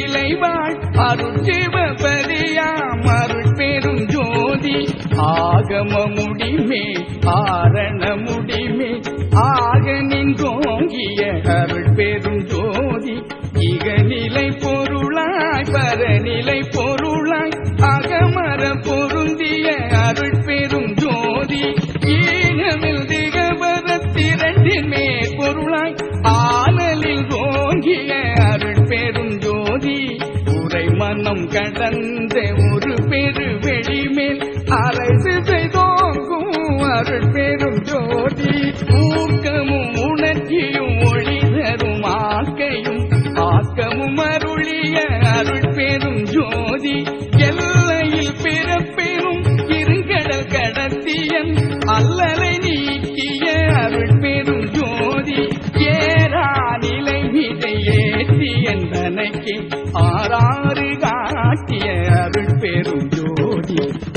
பெரு நிலைவாழ் அருட்சிவபதியாம் அருள் ஜோதி. ஆகம முடிமே ஆரண முடிமே ஆக நின்றோங்கிய அருட்பெரும் ஜோதி. இகநிலை பொருளாய் பரநிலை பொருளாய் அகமர பொருந்திய அருள் பெரும் ஜோதி ஈனமில் திகவரத்திரண்டின் மேற் கடந்த ஒரு பெரு வெளிமேல் அரசு செய்தோங்கும் அருள் பெரும் ஜோதி. ஊக்கமும் உணர்ச்சியும் ஒளி தரும் ஆக்கையும் ஆக்கமும் அருளிய அருள் பெரும் ஜோதி.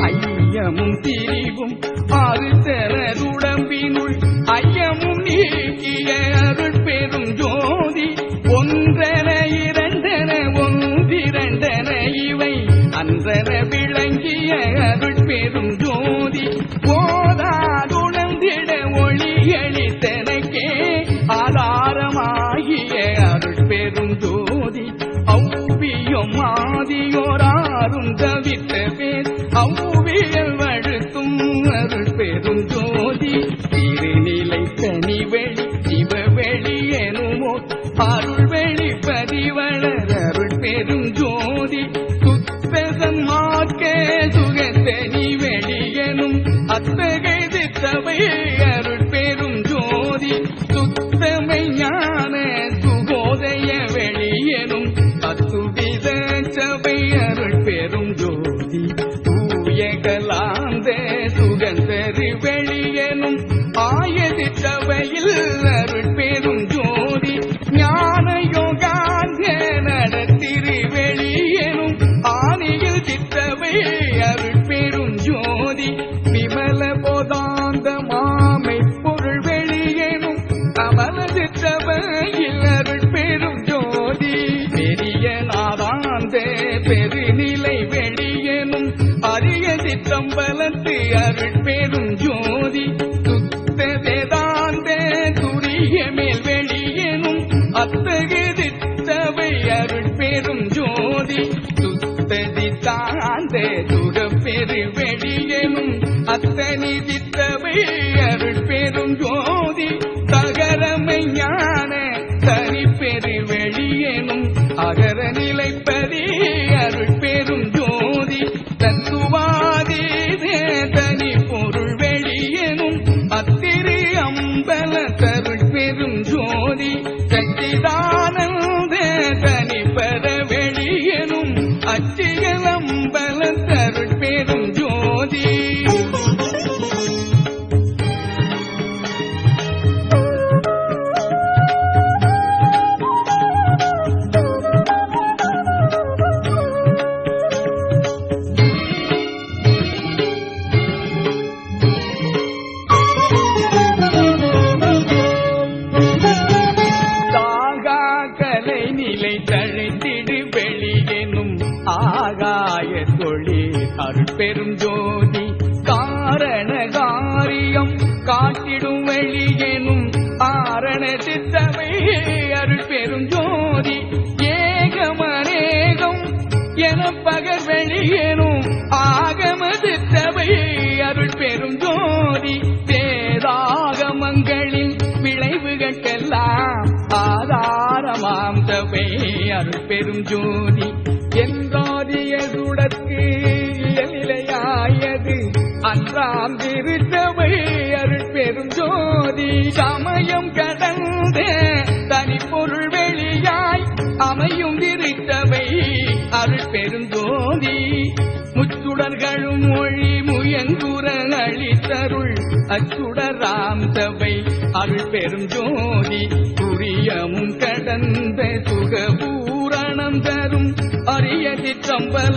ஐயமும் திரிவும் ஆறு உடம்பினுள். ஐயமும் நீக்கிய அருள் பெரும் ஜோதி. ஒன்றென இரண்டென ஒன்றிரண்டென இவை. அன்றன விளங்கிய அருள் பெரும் ஜோதி. ஓதாதுணர்ந்திட ஒளியளித்தனக்கே ஆதாரமாகிய அருள் பெரும் ஜோதி. ஔவியம் ஆதியோராரும் தவித்த பேர் ஔவியல் பதிவளர் பெரும் ஜோதி சுத்தசன்மாக்க சுகத்தனி வெளியனும். அத்தகை தித்தவை அருள் பெரும் ஜோதி நிலை வெளியேனும் அரிய சித்தம்பலத்து அருள் பெரும் ஜோதி. சுத்த வேதாந்த துரிய மேல் வெளியேனும் அத்தகு தித்தவை அருள் ஜோதி. சுத்ததி தாந்த சுகப்பெரு வெளியேனும் அத்தனி தித்தவை அருட்பேரும் ஜோதி தருள் ஜோதி சச்சிதானந்த பெரும் ஜோதி காரண காரியம் காட்டிடும் வெளியேனும் ஆரண சித்தமை. அருள் பெரும் ஜோதி ஏகமநேகம் என பகர் வெளியேனும் ஆகம சித்தமை. அருள் பெரும் ஜோதி வேதாகமங்களின் விளைவுகளுக்கெல்லாம் ஆதாரமாம் தவை அருள் பெரும் ஜோதி தாம் திருத்தவை அருள் பெரும் ஜோதி. சமயம் கடந்த தனி பொருள் வெளியாய் அமையும் திருத்தவை அருள் பெரும் ஜோதி. முச்சுடர்களும் மொழி முயங்குரன் அளித்தருள் அச்சுடராம் சபை அருள் பெரும் ஜோதி. புரியமும் கடந்த சுகபூரணம் தரும் அரிய சிற்றம்பல